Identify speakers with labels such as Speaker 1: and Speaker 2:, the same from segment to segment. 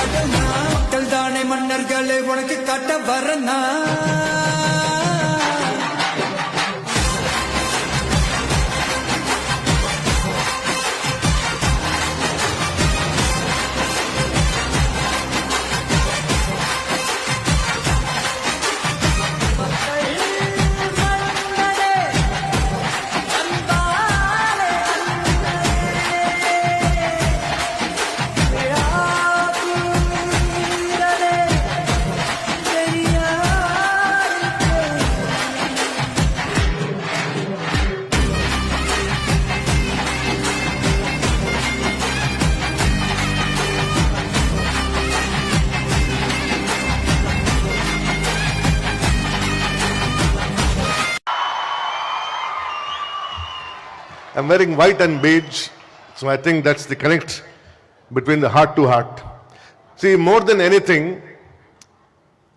Speaker 1: காட்டுனா மக்கள் தானே மன்னர்களை உனக்கு காட்ட வரனா
Speaker 2: I'm wearing white and beige, so I think that's the connect between the heart to heart. See, more than anything,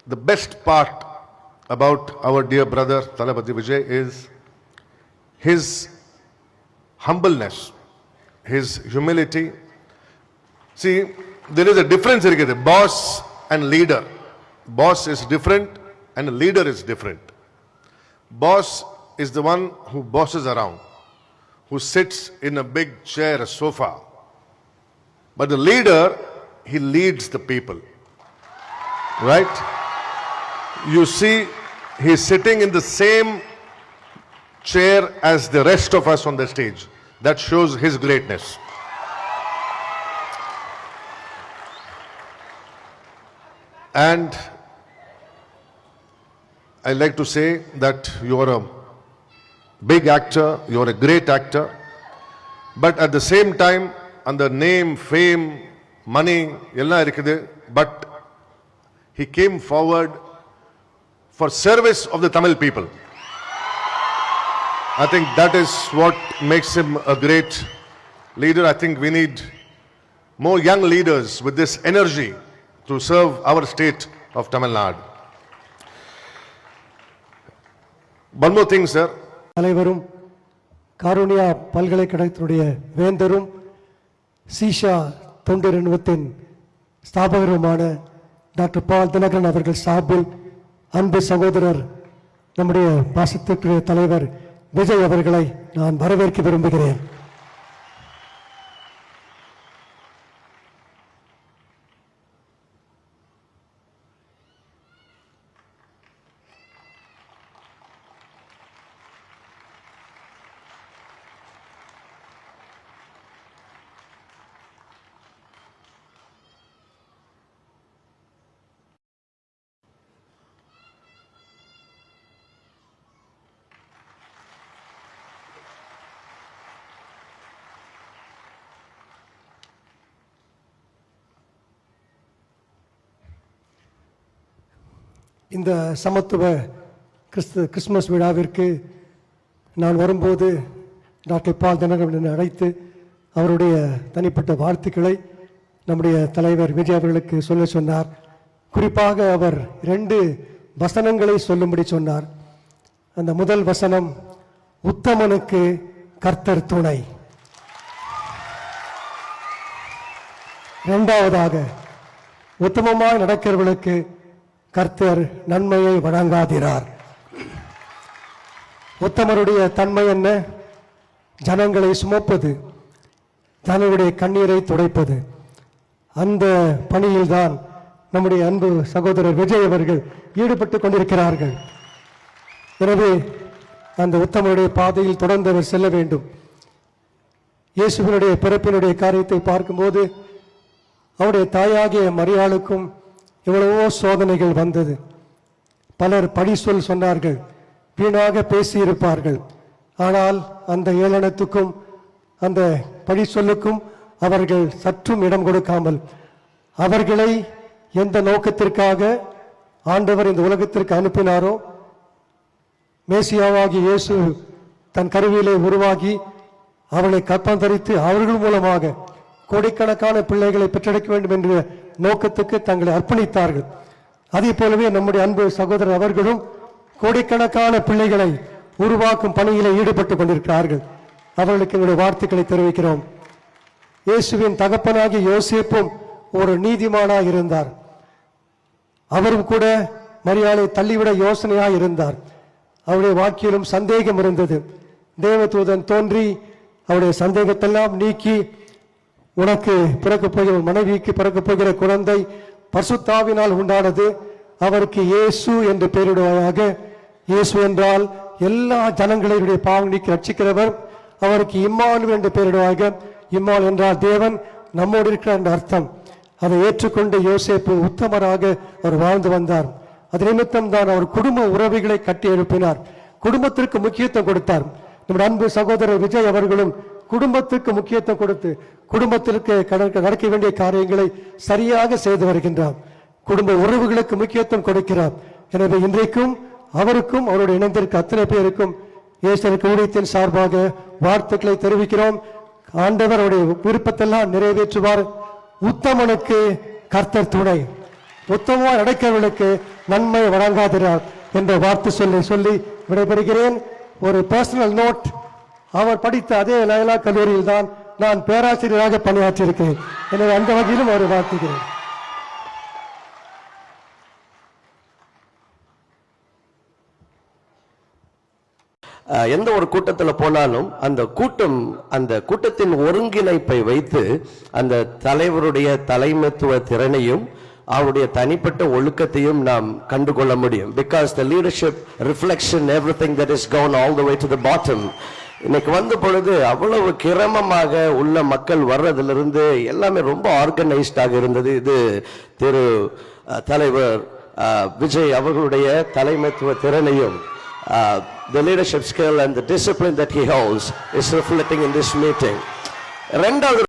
Speaker 2: the best part about our dear brother Talapati Vijay is his humbleness, his humility. See, there is a difference here, boss and leader. Boss is different and a leader is different. Boss is the one who bosses around who sits in a big chair, a sofa. But the leader, he leads the people. Right? You see, he's sitting in the same chair as the rest of us on the stage. That shows his greatness. And I like to say that you are a big actor, you're a great actor, but at the same time, அந்த name fame money எல்லாம் இருக்குது but he came forward for service of the Tamil people. I think that is what makes him a great leader. I think we need more young leaders with this energy to serve our state of Tamil Nadu. One more thing, sir.
Speaker 3: தலைவரும் காருணியா பல்கலைக்கழகத்தினுடைய வேந்தரும் சீஷா தொண்டு நிறுவனத்தின் ஸ்தாபகருமான doctor பால் தினகரன் அவர்கள் சார்பில் அன்பு சகோதரர் நம்முடைய பாசத்திற்குரிய தலைவர் விஜய் அவர்களை நான் வரவேற்க விரும்புகிறேன். இந்த சமத்துவ கிறிஸ்து கிறிஸ்துமஸ் விழாவிற்கு நான் வரும்போது டாக்டர் பால் தினகரன் அழைத்து அவருடைய தனிப்பட்ட வாழ்த்துக்களை நம்முடைய தலைவர் விஜய் அவர்களுக்கு சொல்ல சொன்னார். குறிப்பாக அவர் ரெண்டு வசனங்களை சொல்லும்படி சொன்னார். அந்த முதல் வசனம் உத்தமனுக்கு கர்த்தர் துணை. இரண்டாவதாக உத்தமமாக நடக்கிறவர்களுக்கு கர்த்தர் நன்மையை வழங்காதிரார் உத்தமருடைய தன்மை என்ன? ஜனங்களை சுமப்பது ஜனங்களுடைய கண்ணீரை துடைப்பது. அந்த பணியில்தான் நம்முடைய அன்பு சகோதரர் விஜய் அவர்கள் ஈடுபட்டு கொண்டிருக்கிறார்கள். எனவே அந்த உத்தமருடைய பாதையில் தொடர்ந்து அவர் செல்ல வேண்டும். இயேசுவினுடைய பிறப்பினுடைய காரியத்தை பார்க்கும்போது அவருடைய தாயாகிய மரியாளுக்கும் எவ்வளவோ சோதனைகள் வந்தது. பலர் பழி சொல் சொன்னார்கள் வீணாக பேசியிருப்பார்கள். ஆனால் அந்த ஏளனத்துக்கும் அந்த பழி சொல்லுக்கும் அவர்கள் சற்றும் இடம் கொடுக்காமல் அவர்களை எந்த நோக்கத்திற்காக ஆண்டவர் இந்த உலகத்திற்கு அனுப்பினாரோ மேசியாவாகி இயேசு தன் கருவியிலே உருவாகி அவளை கற்பந்தரித்து அவர்கள் மூலமாக கோடிக்கணக்கான பிள்ளைகளை பெற்றெடுக்க வேண்டும் என்ற நோக்கத்துக்கு தங்களை அர்ப்பணித்தார்கள். அதே போலவே நம்முடைய அன்பு சகோதரர் அவர்களும் கோடிக்கணக்கான பிள்ளைகளை உருவாக்கும் பணியிலே ஈடுபட்டு கொண்டிருக்கிறார்கள். அவர்களுக்கு எங்களுடைய வார்த்தைகளை தெரிவிக்கிறோம். இயேசுவின் தகப்பனாகிய யோசிப்பும் ஒரு நீதிமானாக இருந்தார். அவரும் கூட மரியாதை தள்ளிவிட யோசனையாக இருந்தார். அவருடைய வாழ்க்கையிலும் சந்தேகம் இருந்தது. தேவதூதன் தோன்றி அவருடைய சந்தேகத்தெல்லாம் நீக்கி உனக்கு பிறக்கப் போகிற மனைவிக்கு பிறக்கப் போகிற குழந்தை பசுத்தாவினால் உண்டானது. அவருக்கு இயேசு என்று பெயரிடுவதாக இயேசு என்றால் எல்லா ஜனங்களுடைய பாவம் நீக்கி ரட்சிக்கிறவர். அவருக்கு இம்மானுவேல் என்று பெயரிடுவாங்க இம்மாள் என்றால் தேவன் நம்மோடு இருக்கிறார் என்ற அர்த்தம். அதை ஏற்றுக்கொண்டு யோசேப்பு உத்தமராக அவர் வாழ்ந்து வந்தார். அது நிமித்தம் தான் அவர் குடும்ப உறவுகளை கட்டி எழுப்பினார். குடும்பத்திற்கு முக்கியத்துவம் கொடுத்தார். நம்முடைய அன்பு சகோதரர் விஜய் அவர்களும் குடும்பத்துக்கு முக்கியத்துவம் கொடுத்து குடும்பத்திற்கு நடக்க வேண்டிய காரியங்களை சரியாக செய்து வருகின்றார். குடும்ப உறவுகளுக்கு முக்கியத்துவம் கொடுக்கிறார். எனவே இன்றைக்கும் அவருக்கும் அவருடைய இணைந்திருக்க அத்தனை பேருக்கும் இயேசுவின் ஊழியத்தின் சார்பாக வாழ்த்துக்களை தெரிவிக்கிறோம். ஆண்டவர் அவருடைய விருப்பத்தெல்லாம் நிறைவேற்றுவார். உத்தமனுக்கு கர்த்தர் துணை. உத்தமமாக நடக்கிறவர்களுக்கு நன்மை வழங்காதிரார் என்ற வார்த்தை சொல்லி சொல்லி விடைபெறுகிறேன். ஒரு பர்சனல் நோட் அவர் படித்த அதே லயலா கல்லூரியில் தான் நான் பேராசிரியராக பணியாற்றியிருக்கிறேன். எனவே அந்த வகையிலும் அவரை வாழ்த்துகிறேன்.
Speaker 4: எந்த ஒரு கூட்டத்தில் போனாலும் அந்த கூட்டம் அந்த கூட்டத்தின் ஒருங்கிணைப்பை வைத்து அந்த தலைவருடைய தலைமைத்துவ திறனையும் அவருடைய தனிப்பட்ட ஒழுக்கத்தையும் நாம் கண்டுகொள்ள முடியும். Because the leadership reflection everything that is gone all the way to the bottom இன்னைக்கு வந்த பொழுது அவ்வளவு கிரமமாக உள்ள மக்கள் வர்றதிலிருந்து எல்லாமே ரொம்ப ஆர்கனைஸ்டாக இருந்தது. இது திரு தலைவர் விஜய் அவர்களுடைய தலைமைத்துவ திறனையும் the leadership skill and and the discipline that he holds is reflecting in ரெண்டாவது